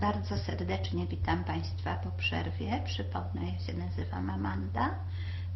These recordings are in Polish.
Bardzo serdecznie witam Państwa po przerwie. Przypomnę, ja się nazywam Amanda.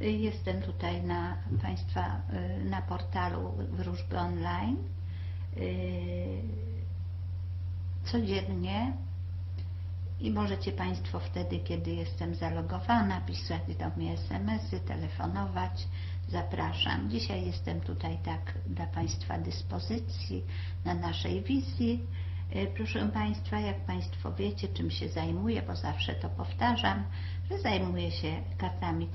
Jestem tutaj na Państwa y, na portalu Wróżby Online. Y, Codziennie i możecie Państwo wtedy, kiedy jestem zalogowana, pisać do mnie SMS-y, telefonować. Zapraszam. Dzisiaj jestem tutaj tak dla Państwa dyspozycji na naszej wizji. E, Proszę Państwa, jak Państwo wiecie, czym się zajmuję, bo zawsze to powtarzam, że zajmuję się kartami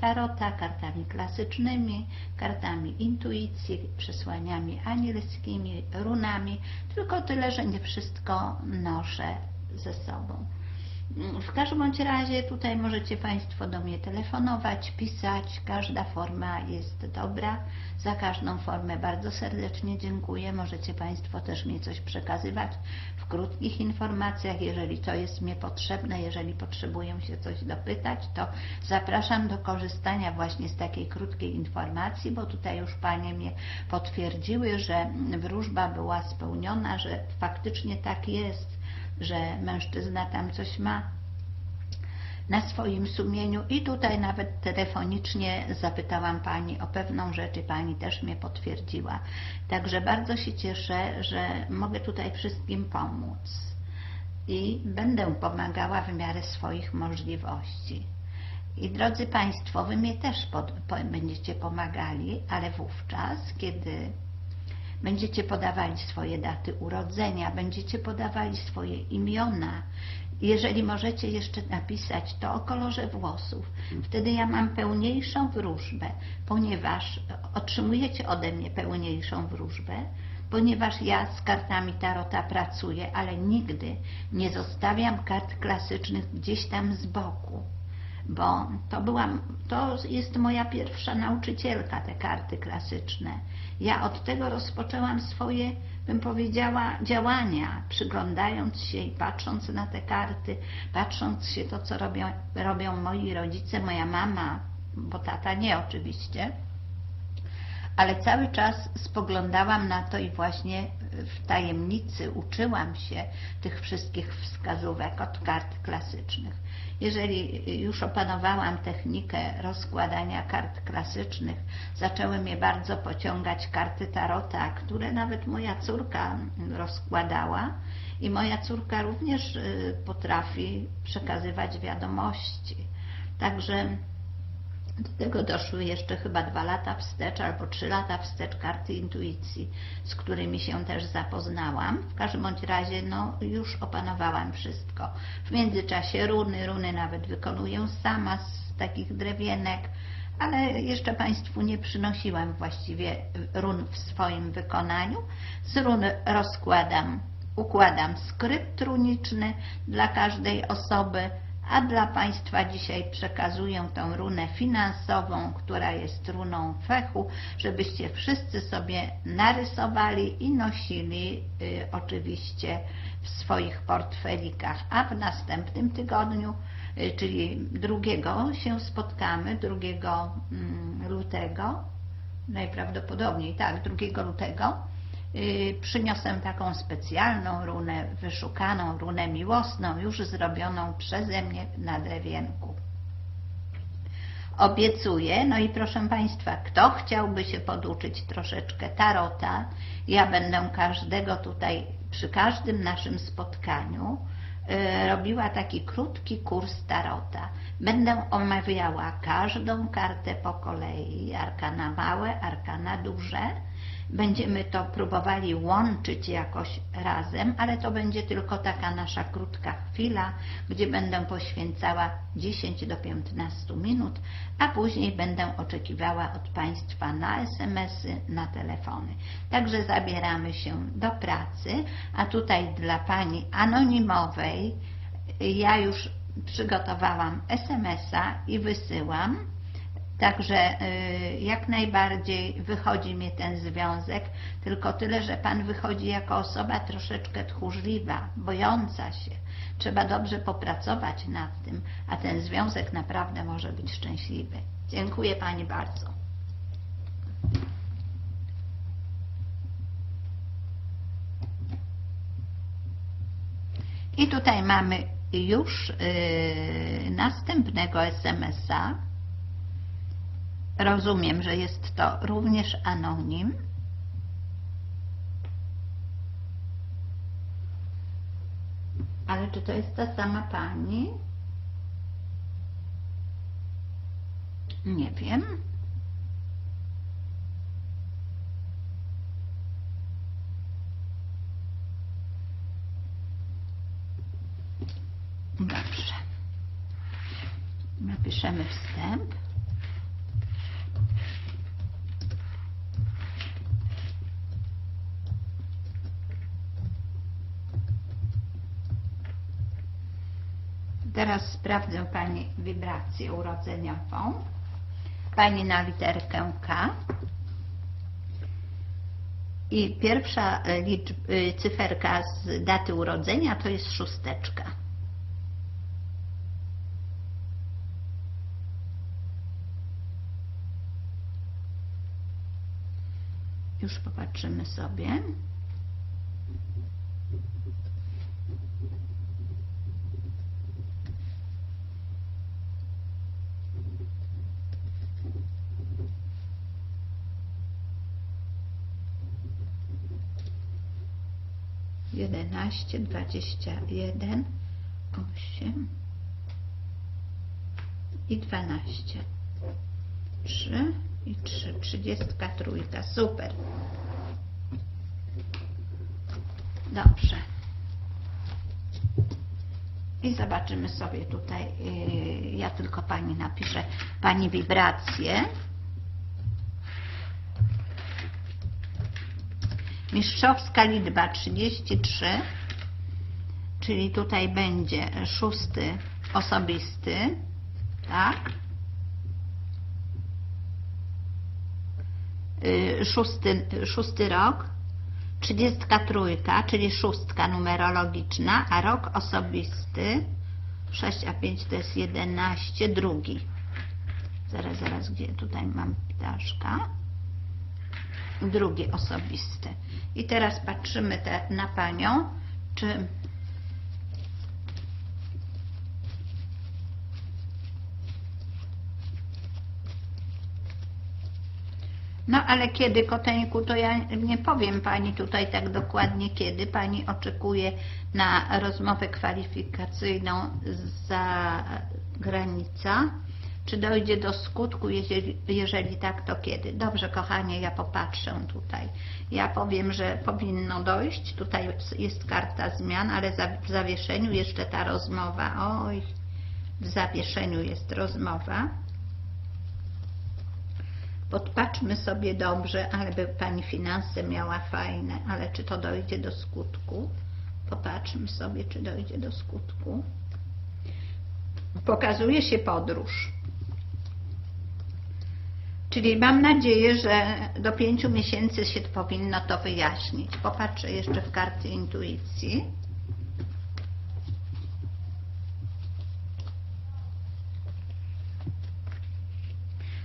tarota, kartami klasycznymi, kartami intuicji, przesłaniami anielskimi, runami, tylko tyle, że nie wszystko noszę ze sobą. W każdym bądź razie tutaj możecie Państwo do mnie telefonować, pisać. Każda forma jest dobra. Za każdą formę bardzo serdecznie dziękuję. Możecie Państwo też mi coś przekazywać w krótkich informacjach, jeżeli to jest mi potrzebne, jeżeli potrzebują się coś dopytać, to zapraszam do korzystania właśnie z takiej krótkiej informacji, bo tutaj już Panie mnie potwierdziły, że wróżba była spełniona, że faktycznie tak jest że mężczyzna tam coś ma na swoim sumieniu i tutaj nawet telefonicznie zapytałam Pani o pewną rzecz i Pani też mnie potwierdziła. Także bardzo się cieszę, że mogę tutaj wszystkim pomóc i będę pomagała w miarę swoich możliwości. I drodzy Państwo, Wy mnie też pod, po, będziecie pomagali, ale wówczas, kiedy będziecie podawali swoje daty urodzenia, będziecie podawali swoje imiona. Jeżeli możecie jeszcze napisać to o kolorze włosów, wtedy ja mam pełniejszą wróżbę, ponieważ otrzymujecie ode mnie pełniejszą wróżbę, ponieważ ja z kartami tarota pracuję, ale nigdy nie zostawiam kart klasycznych gdzieś tam z boku bo to byłam, to jest moja pierwsza nauczycielka, te karty klasyczne. Ja od tego rozpoczęłam swoje, bym powiedziała, działania, przyglądając się i patrząc na te karty, patrząc się to, co robią, robią moi rodzice, moja mama, bo tata nie oczywiście, ale cały czas spoglądałam na to i właśnie w tajemnicy uczyłam się tych wszystkich wskazówek od kart klasycznych. Jeżeli już opanowałam technikę rozkładania kart klasycznych, zaczęły mnie bardzo pociągać karty tarota, które nawet moja córka rozkładała i moja córka również y, potrafi przekazywać wiadomości. Także do tego doszły jeszcze chyba dwa lata wstecz albo trzy lata wstecz karty intuicji, z którymi się też zapoznałam. W każdym bądź razie no, już opanowałam wszystko. W międzyczasie runy, runy nawet wykonuję sama z takich drewienek, ale jeszcze Państwu nie przynosiłam właściwie run w swoim wykonaniu. Z run rozkładam, układam skrypt runiczny dla każdej osoby, a dla Państwa dzisiaj przekazuję tą runę finansową, która jest runą fechu, żebyście wszyscy sobie narysowali i nosili y, oczywiście w swoich portfelikach. A w następnym tygodniu, y, czyli drugiego się spotkamy, 2 mm, lutego, najprawdopodobniej tak, 2 lutego, przyniosę taką specjalną runę, wyszukaną runę miłosną, już zrobioną przeze mnie na drewienku. Obiecuję, no i proszę Państwa, kto chciałby się poduczyć troszeczkę tarota, ja będę każdego tutaj, przy każdym naszym spotkaniu, y, robiła taki krótki kurs tarota. Będę omawiała każdą kartę po kolei, arkana małe, arkana duże, Będziemy to próbowali łączyć jakoś razem, ale to będzie tylko taka nasza krótka chwila, gdzie będę poświęcała 10 do 15 minut, a później będę oczekiwała od Państwa na SMS-y, na telefony. Także zabieramy się do pracy, a tutaj dla Pani anonimowej ja już przygotowałam SMS-a i wysyłam Także y, jak najbardziej wychodzi mi ten związek, tylko tyle, że Pan wychodzi jako osoba troszeczkę tchórzliwa, bojąca się. Trzeba dobrze popracować nad tym, a ten związek naprawdę może być szczęśliwy. Dziękuję Pani bardzo. I tutaj mamy już yy, następnego SMS-a. Rozumiem, że jest to również anonim. Ale czy to jest ta sama pani? Nie wiem. Dobrze. Napiszemy wstęp. Teraz sprawdzę Pani wibrację urodzeniową. Pani na literkę K. I pierwsza e, liczb, y, cyferka z daty urodzenia to jest szósteczka. Już popatrzymy sobie. Jedenaście, dwadzieścia jeden, osiem i dwanaście. Trzy i trzy, trzydziestka trójka, super. Dobrze. I zobaczymy sobie tutaj, yy, ja tylko Pani napiszę, Pani wibrację. Mistrzowska liczba 33, czyli tutaj będzie szósty osobisty, tak? Y, Szósty, szósty rok, 33, czyli szóstka numerologiczna, a rok osobisty, 6 a 5 to jest 11, drugi. Zaraz, zaraz, gdzie tutaj mam ptaszka? drugi osobisty. I teraz patrzymy te, na Panią, czy No ale kiedy, Koteńku, to ja nie powiem Pani tutaj tak dokładnie kiedy. Pani oczekuje na rozmowę kwalifikacyjną za granica. Czy dojdzie do skutku, jeżeli, jeżeli tak, to kiedy? Dobrze, kochanie, ja popatrzę tutaj. Ja powiem, że powinno dojść. Tutaj jest karta zmian, ale w zawieszeniu jeszcze ta rozmowa. Oj, w zawieszeniu jest rozmowa. Podpatrzmy sobie dobrze, ale by Pani finanse miała fajne, ale czy to dojdzie do skutku? Popatrzmy sobie, czy dojdzie do skutku. Pokazuje się podróż. Czyli mam nadzieję, że do pięciu miesięcy się powinno to wyjaśnić. Popatrzę jeszcze w karty intuicji.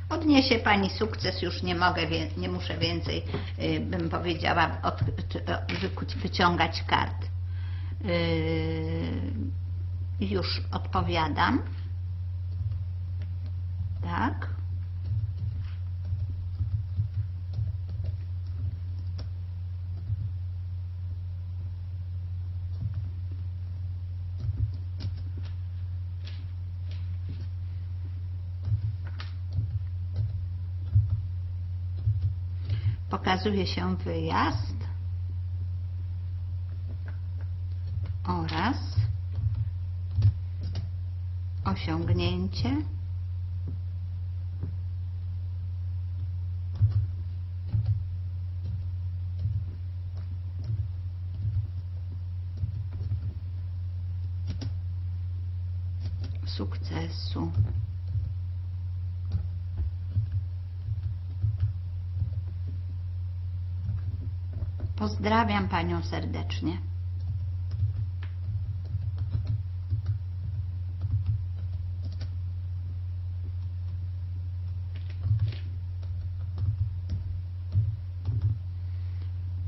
Odniesie Pani sukces, już nie mogę, nie muszę więcej, y, bym powiedziała, od, wyciągać kart. Y, już odpowiadam. Tak. Pokazuje się wyjazd oraz osiągnięcie sukcesu. Pozdrawiam Panią serdecznie.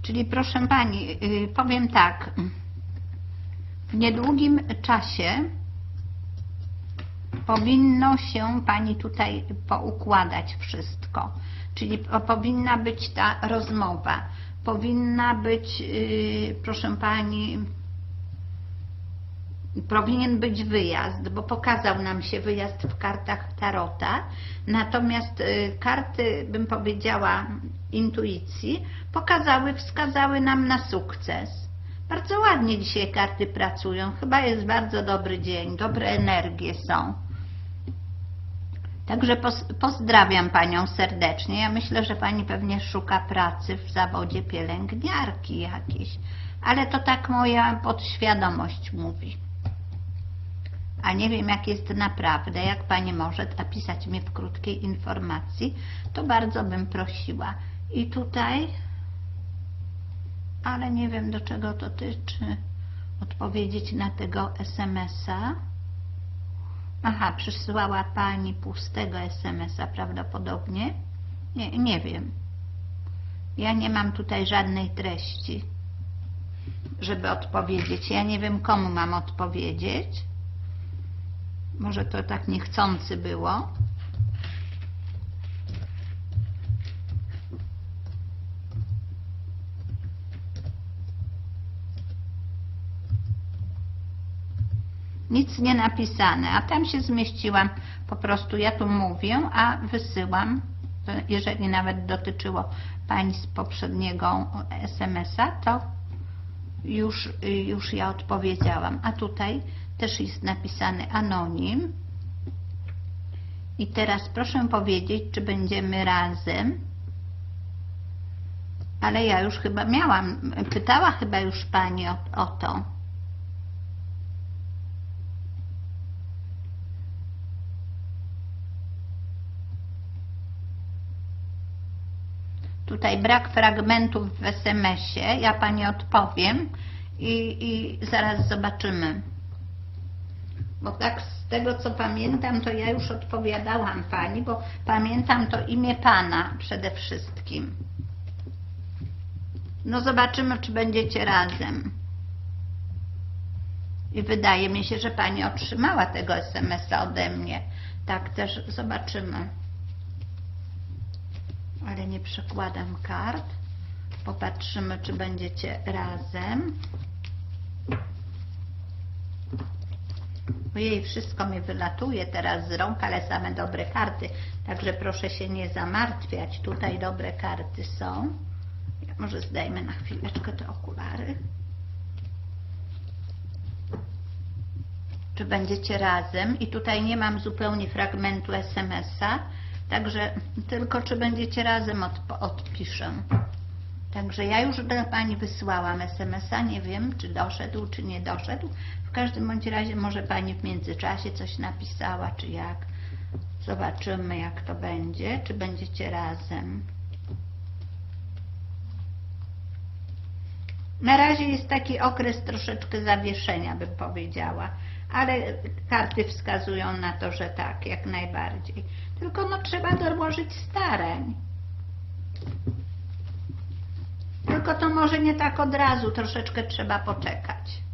Czyli proszę Pani, y, powiem tak. W niedługim czasie powinno się Pani tutaj poukładać wszystko. Czyli po- powinna być ta rozmowa, powinna być, yy, proszę Pani, powinien być wyjazd, bo pokazał nam się wyjazd w kartach Tarota, natomiast y, karty, bym powiedziała, intuicji, pokazały, wskazały nam na sukces. Bardzo ładnie dzisiaj karty pracują, chyba jest bardzo dobry dzień, dobre energie są. Także pozdrawiam Panią serdecznie. Ja myślę, że Pani pewnie szuka pracy w zawodzie pielęgniarki jakiejś, ale to tak moja podświadomość mówi. A nie wiem, jak jest naprawdę. Jak Pani może napisać mi w krótkiej informacji, to bardzo bym prosiła. I tutaj, ale nie wiem, do czego to dotyczy, odpowiedzieć na tego SMS-a. Aha, przysłała Pani pustego SMS-a prawdopodobnie. Nie, nie wiem. Ja nie mam tutaj żadnej treści, żeby odpowiedzieć. Ja nie wiem, komu mam odpowiedzieć. Może to tak niechcący było. Nic nie napisane, a tam się zmieściłam. Po prostu ja tu mówię, a wysyłam, jeżeli nawet dotyczyło Pani z poprzedniego SMS-a, to już, już ja odpowiedziałam. A tutaj też jest napisany anonim. I teraz proszę powiedzieć, czy będziemy razem. Ale ja już chyba miałam, pytała chyba już Pani o, o to. Tutaj brak fragmentów w SMS-ie. Ja Pani odpowiem i, i zaraz zobaczymy. Bo tak z tego co pamiętam, to ja już odpowiadałam Pani, bo pamiętam to imię Pana przede wszystkim. No zobaczymy, czy będziecie razem. I wydaje mi się, że Pani otrzymała tego SMS-a ode mnie. Tak też zobaczymy. Ale nie przekładam kart. Popatrzymy, czy będziecie razem. Ojej, wszystko mi wylatuje teraz z rąk, ale same dobre karty. Także proszę się nie zamartwiać. Tutaj dobre karty są. Może zdejmę na chwileczkę te okulary. Czy będziecie razem? I tutaj nie mam zupełnie fragmentu SMS-a. Także tylko czy będziecie razem odp- odpiszę. Także ja już do Pani wysłałam SMS-a, nie wiem czy doszedł, czy nie doszedł. W każdym bądź razie może Pani w międzyczasie coś napisała, czy jak. Zobaczymy jak to będzie, czy będziecie razem. Na razie jest taki okres troszeczkę zawieszenia, bym powiedziała, ale karty wskazują na to, że tak, jak najbardziej. Tylko no trzeba dołożyć starań. Tylko to może nie tak od razu, troszeczkę trzeba poczekać.